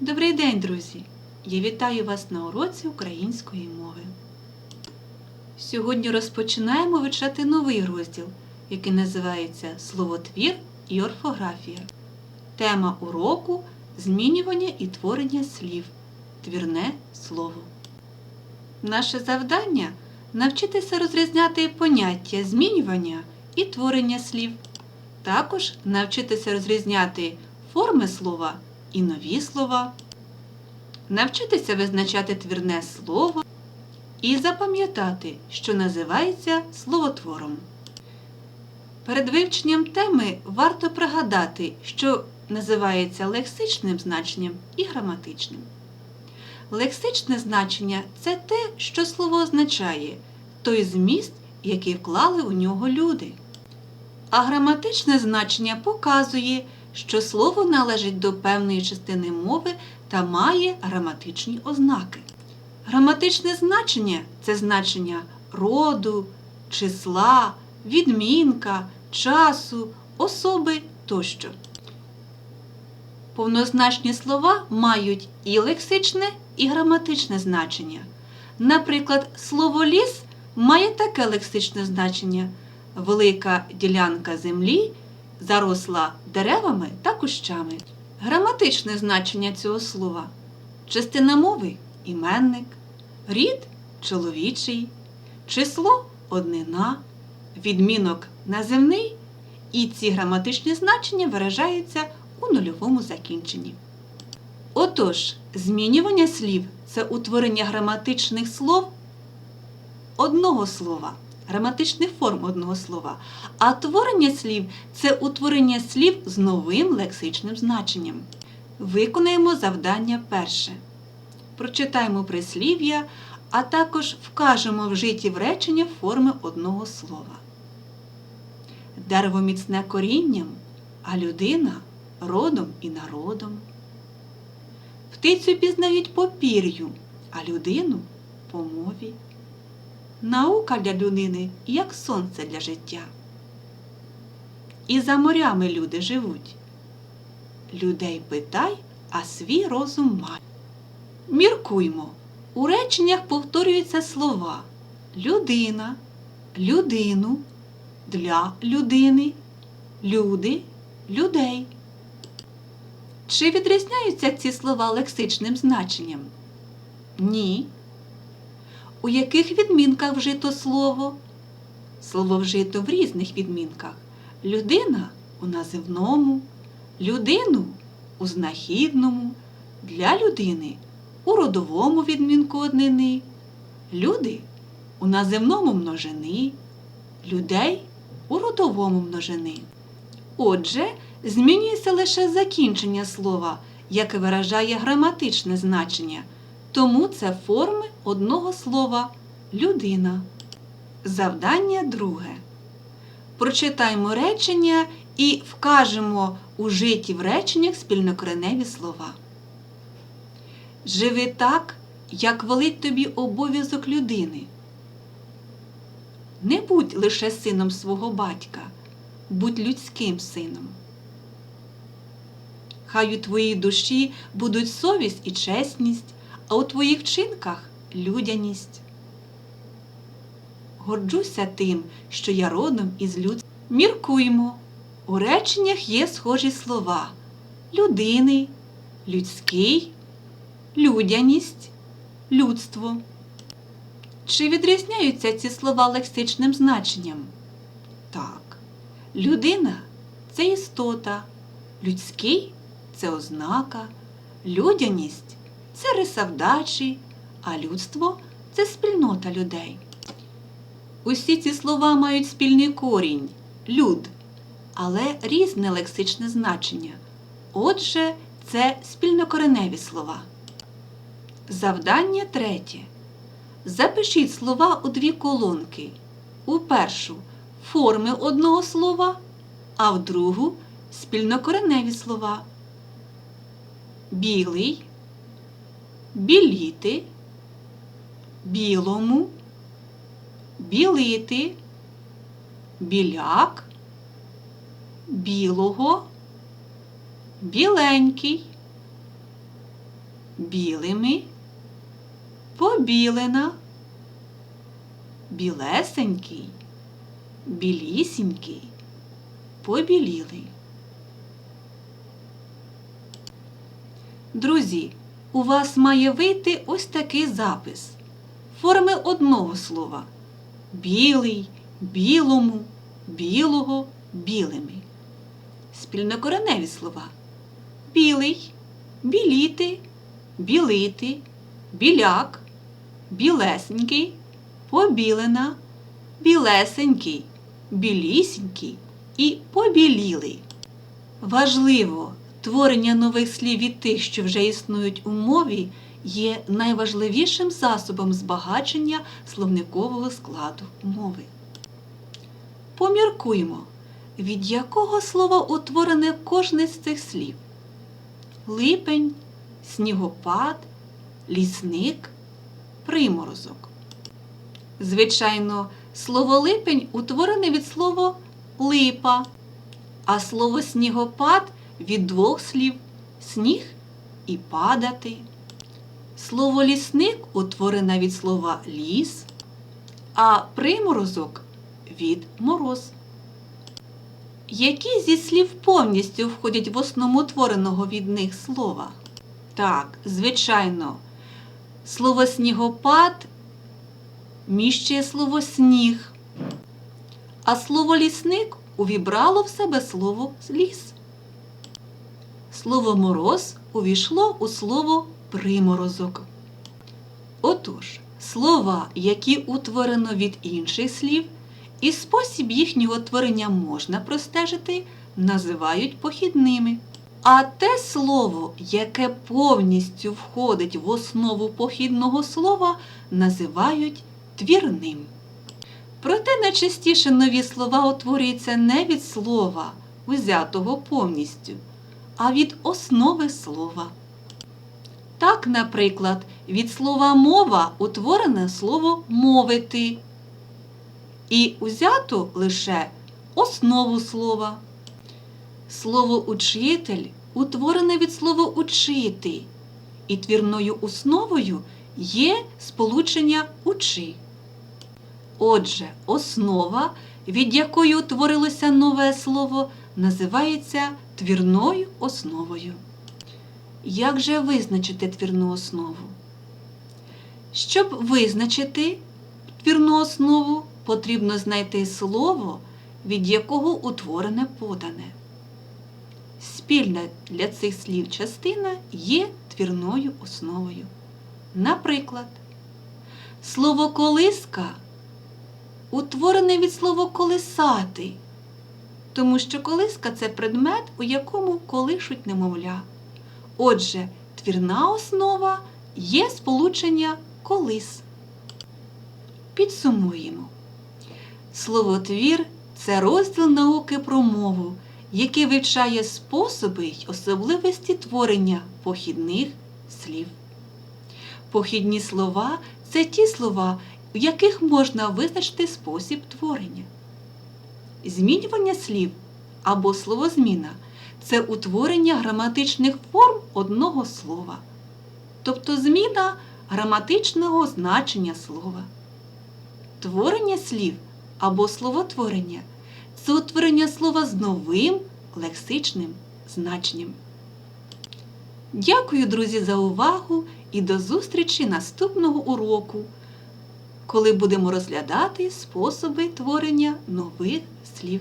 Добрий день, друзі! Я вітаю вас на уроці української мови. Сьогодні розпочинаємо вивчати новий розділ, який називається Словотвір і орфографія. Тема уроку змінювання і творення слів. Твірне слово. Наше завдання навчитися розрізняти поняття змінювання і творення слів. Також навчитися розрізняти форми слова і нові слова, навчитися визначати твірне слово і запам'ятати, що називається словотвором. Перед вивченням теми варто пригадати, що називається лексичним значенням і граматичним. Лексичне значення це те, що слово означає, той зміст, який вклали у нього люди. А граматичне значення показує, що слово належить до певної частини мови та має граматичні ознаки. Граматичне значення це значення роду, числа, відмінка, часу, особи тощо. Повнозначні слова мають і лексичне, і граматичне значення. Наприклад, слово ліс має таке лексичне значення велика ділянка землі заросла деревами та кущами. Граматичне значення цього слова частина мови іменник, рід чоловічий, число однина, відмінок наземний, і ці граматичні значення виражаються у нульовому закінченні. Отож, змінювання слів це утворення граматичних слов одного слова, граматичних форм одного слова, а творення слів це утворення слів з новим лексичним значенням. Виконаємо завдання перше. Прочитаємо прислів'я, а також вкажемо вжиті в речення форми одного слова. Дерево міцне корінням, а людина родом і народом. Птицю пізнають по пір'ю, а людину по мові. Наука для людини як сонце для життя. І за морями люди живуть. Людей питай, а свій розум май. Міркуймо. У реченнях повторюються слова людина, людину, для людини, люди, людей. Чи відрізняються ці слова лексичним значенням? Ні. У яких відмінках вжито слово? Слово вжито в різних відмінках. Людина у називному, людину у знахідному, для людини у родовому відмінку однини, люди у називному множини, людей у родовому множини. Отже, змінюється лише закінчення слова, яке виражає граматичне значення. Тому це форми одного слова людина. Завдання друге. Прочитаємо речення і вкажемо ужиті в реченнях спільнокореневі слова. Живи так, як велить тобі обов'язок людини. Не будь лише сином свого батька, будь людським сином. Хай у твоїй душі будуть совість і чесність, а у твоїх вчинках людяність. Горджуся тим, що я родом із люд. Міркуймо. У реченнях є схожі слова людини, людський, людяність, людство. Чи відрізняються ці слова лексичним значенням? Так. Людина це істота, людський це ознака, людяність це риса вдачі, а людство це спільнота людей. Усі ці слова мають спільний корінь люд, але різне лексичне значення. Отже, це спільнокореневі слова. Завдання третє. Запишіть слова у дві колонки. У першу форми одного слова, а в другу спільнокореневі слова. Білий, біліти, білому, білити, біляк, білого, біленький, білими, побілена, білесенький, білісінький, побілілий. Друзі, у вас має вийти ось такий запис форми одного слова білий, білому, білого, білими. Спільнокореневі слова білий, біліти, білити, біляк, білесенький, побілена, білесенький, білісінький і побілілий. Важливо, творення нових слів від тих, що вже існують у мові, є найважливішим засобом збагачення словникового складу мови. Поміркуймо, від якого слова утворене кожне з цих слів: липень, снігопад, лісник, приморозок. Звичайно, слово липень утворене від слова липа, а слово снігопад від двох слів сніг і падати. Слово лісник утворене від слова ліс, а приморозок від мороз. Які зі слів повністю входять в основу твореного від них слова? Так, звичайно, слово снігопад міщує слово сніг, а слово лісник увібрало в себе слово ліс. Слово мороз увійшло у слово приморозок. Отож, слова, які утворено від інших слів, і спосіб їхнього творення можна простежити, називають похідними. А те слово, яке повністю входить в основу похідного слова, називають твірним. Проте найчастіше нові слова утворюються не від слова, узятого повністю, а від основи слова. Так, наприклад, від слова мова утворене слово мовити і узято лише основу слова. Слово учитель утворене від слова учити, і твірною основою є сполучення учи. Отже, основа, від якої утворилося нове слово, називається твірною основою. Як же визначити твірну основу? Щоб визначити твірну основу, потрібно знайти слово, від якого утворене подане. Спільна для цих слів частина є твірною основою. Наприклад, слово колиска утворене від слова колисати, тому що колиска це предмет, у якому колишуть немовля. Отже, твірна основа є сполучення колис. Підсумуємо. Словотвір це розділ науки про мову, який вивчає способи й особливості творення похідних слів. Похідні слова це ті слова, в яких можна визначити спосіб творення. Змінювання слів або словозміна це утворення граматичних форм одного слова, тобто зміна граматичного значення слова. Творення слів або словотворення це утворення слова з новим лексичним значенням. Дякую, друзі, за увагу і до зустрічі наступного уроку, коли будемо розглядати способи творення нових слів.